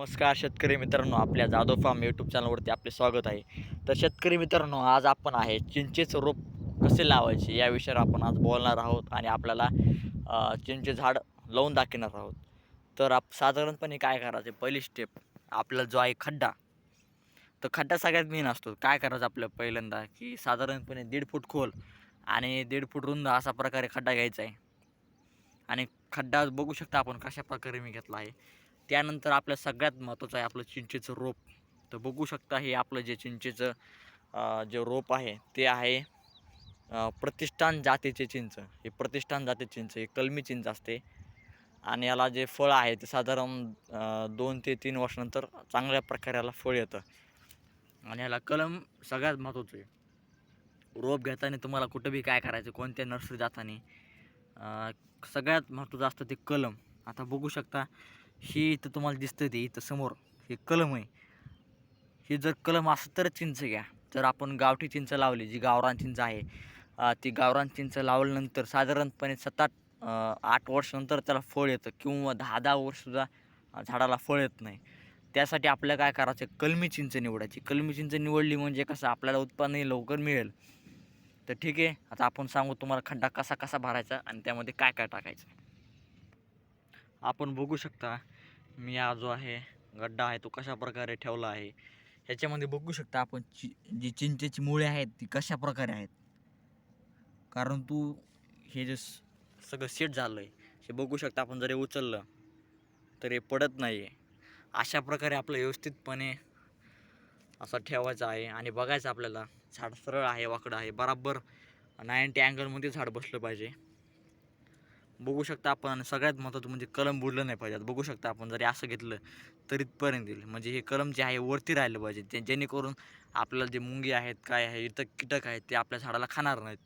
नमस्कार शेतकरी मित्रांनो आपल्या जाधव फार्म यूट्यूब चॅनलवरती आपले स्वागत आहे. तर शेतकरी मित्रांनो आज आपण आहे चिंचेचं रोप कसे लावायचे या विषयावर आपण आज बोलणार आहोत आणि आपल्याला चिंचे झाड लावून दाखवणार आहोत. तर आप साधारणपणे काय करायचं? पहिली स्टेप आपला जो आहे खड्डा तर खड्डा सगळ्यात मेन असतो. काय करायचं आपलं पहिल्यांदा? की साधारणपणे दीड फूट खोल आणि दीड फूट रुंद असा प्रकारे खड्डा घ्यायचा आहे. आणि खड्डा बघू शकता आपण कशा प्रकारे मी घेतला आहे. त्यानंतर आपल्या सगळ्यात महत्त्वाचं आहे आपलं चिंचेचं रोप. तर बघू शकता हे आपलं जे चिंचेचं जे रोप आहे ते आहे प्रतिष्ठान जातीचे चिंच. हे प्रतिष्ठान जातीचे चिंच हे कलमी चिंच असते. आणि याला जे फळ आहे ते साधारण दोन ते तीन वर्षानंतर चांगल्या प्रकारे याला फळ येतं. आणि याला कलम सगळ्यात महत्त्वाचं आहे. रोप घेताना तुम्हाला कुठं बी काय करायचं कोणत्या नर्सरी जाताना सगळ्यात महत्त्वाचं असतं ते कलम. आता बघू शकता ही इथं तुम्हाला दिसतं ते इथं समोर. हे कलम आहे. हे जर कलम असं तर चिंच घ्या. जर आपण गावठी चिंच लावली जी गावरान चिंच आहे ती गावरान चिंच लावल्यानंतर साधारणपणे सात आठ आठ वर्षानंतर त्याला फळ येतं किंवा दहा दहा वर्षसुद्धा झाडाला फळ येत नाही. त्यासाठी आपल्याला काय करायचं कलमी चिंच निवडायची. कलमी चिंच निवडली म्हणजे कसं? आपल्याला उत्पन्नही लवकर मिळेल. तर ठीक आहे. आता आपण सांगू तुम्हाला खड्डा कसा कसा भरायचा आणि त्यामध्ये काय काय टाकायचं. आपण बघू शकता मी हा जो आहे गड्डा आहे तो कशा प्रकारे ठेवला आहे ह्याच्यामध्ये बघू शकता आपण चि जी चिंचेची मुळे आहेत ती कशा प्रकारे आहेत. कारण तू हे जे सगळं सेट झालं आहे हे बघू शकता आपण जरी उचललं तर हे पडत नाही आहे अशा प्रकारे आपलं व्यवस्थितपणे असं ठेवायचं आहे आणि बघायचं आपल्याला झाड सरळ आहे वाकडं आहे बराबर नाईंटी अँगलमध्ये झाड बसलं पाहिजे. बघू शकता आपण आणि सगळ्यात महत्त्वाचं म्हणजे कलम बुडलं नाही पाहिजे. बघू शकता आपण जरी असं घेतलं तरी इथपर्यंत येईल. म्हणजे हे कलम जे आहे वरती राहिलं पाहिजे. ते जेणेकरून आपल्याला जे मुंगी आहेत काय आहे इथं कीटक आहेत ते आपल्या झाडाला खाणार नाहीत.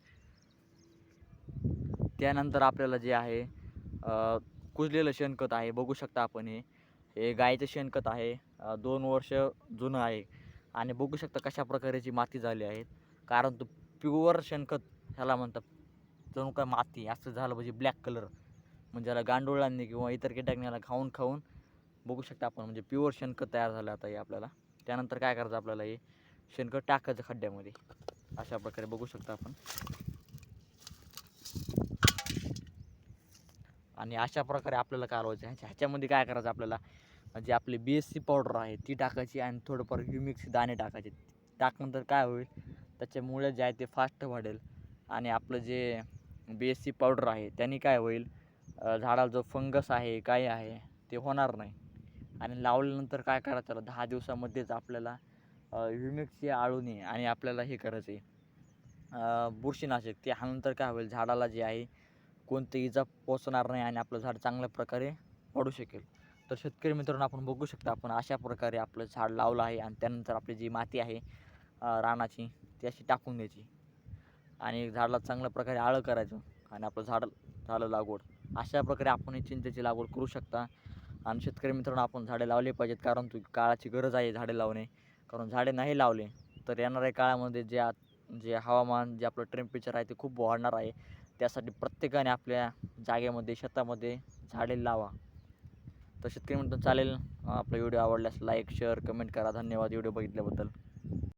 त्यानंतर आपल्याला जे आहे कुजलेलं शेणखत आहे. बघू शकता आपण हे. हे गाईचं शेणखत आहे. दोन वर्ष जुनं आहे. आणि बघू शकता कशा प्रकारेची माती झाली आहे. कारण तो प्युअर शेणखत ह्याला म्हणतात जणू काय माती असं झालं म्हणजे ब्लॅक कलर म्हणजे याला गांडोळांनी किंवा इतर कीटकांनी खाऊन खाऊन बघू शकता आपण. म्हणजे प्युअर शेणखत तयार झालं आता हे आपल्याला. त्यानंतर काय करायचं आपल्याला हे? शेणखत टाकायचं खड्ड्यामध्ये. अशा प्रकारे बघू शकता आपण. आणि अशा प्रकारे आपल्याला कालवायचं. ह्याच्या ह्याच्यामध्ये काय करायचं आपल्याला? म्हणजे आपली बी एस सी पावडर आहे ती टाकायची आणि थोडंफार ह्युमिक्स दाणे टाकायचे. टाकल्यानंतर काय होईल? त्याच्यामुळे जे आहे ते फास्ट वाढेल. आणि आपलं जे बी एस सी पावडर आहे त्यांनी काय होईल? झाडाला जो फंगस आहे काय आहे ते होणार नाही. आणि लावल्यानंतर काय करायचं? त्याला दहा दिवसामध्येच आपल्याला ह्युमिक्सची आळूने आणि आपल्याला हे करायचं आहे. बुरशीनाशक ते ह्यानंतर काय होईल? झाडाला जे आहे कोणती इजा पोचणार नाही आणि आपलं झाड चांगल्या प्रकारे वाढू शकेल. तर शेतकरी मित्रांनो आपण बघू शकता आपण अशा प्रकारे आपलं झाड लावलं आहे आणि त्यानंतर आपली जी माती आहे रानाची ती अशी टाकून द्यायची. आणि झाडाला चांगल्या प्रकारे आळं करायचं आणि आपलं झाड झालं लागवड. अशा प्रकारे आपण ही चिंचेची लागवड करू शकता. आणि शेतकरी मित्रांनो आपण झाडे लावले पाहिजेत कारण तू काळाची गरज आहे झाडे लावणे. कारण झाडे नाही लावले तर येणाऱ्या काळामध्ये जे जे हवामान जे आपलं टेम्परेचर आहे ते खूप वाढणार आहे. त्यासाठी प्रत्येकाने आपल्या जागेमध्ये शेतामध्ये झाडे लावा. तर शेतकरी मित्रांनो चालेल. आपला व्हिडिओ आवडल्यास लाईक शेअर कमेंट करा. धन्यवाद. व्हिडिओ बघितल्याबद्दल.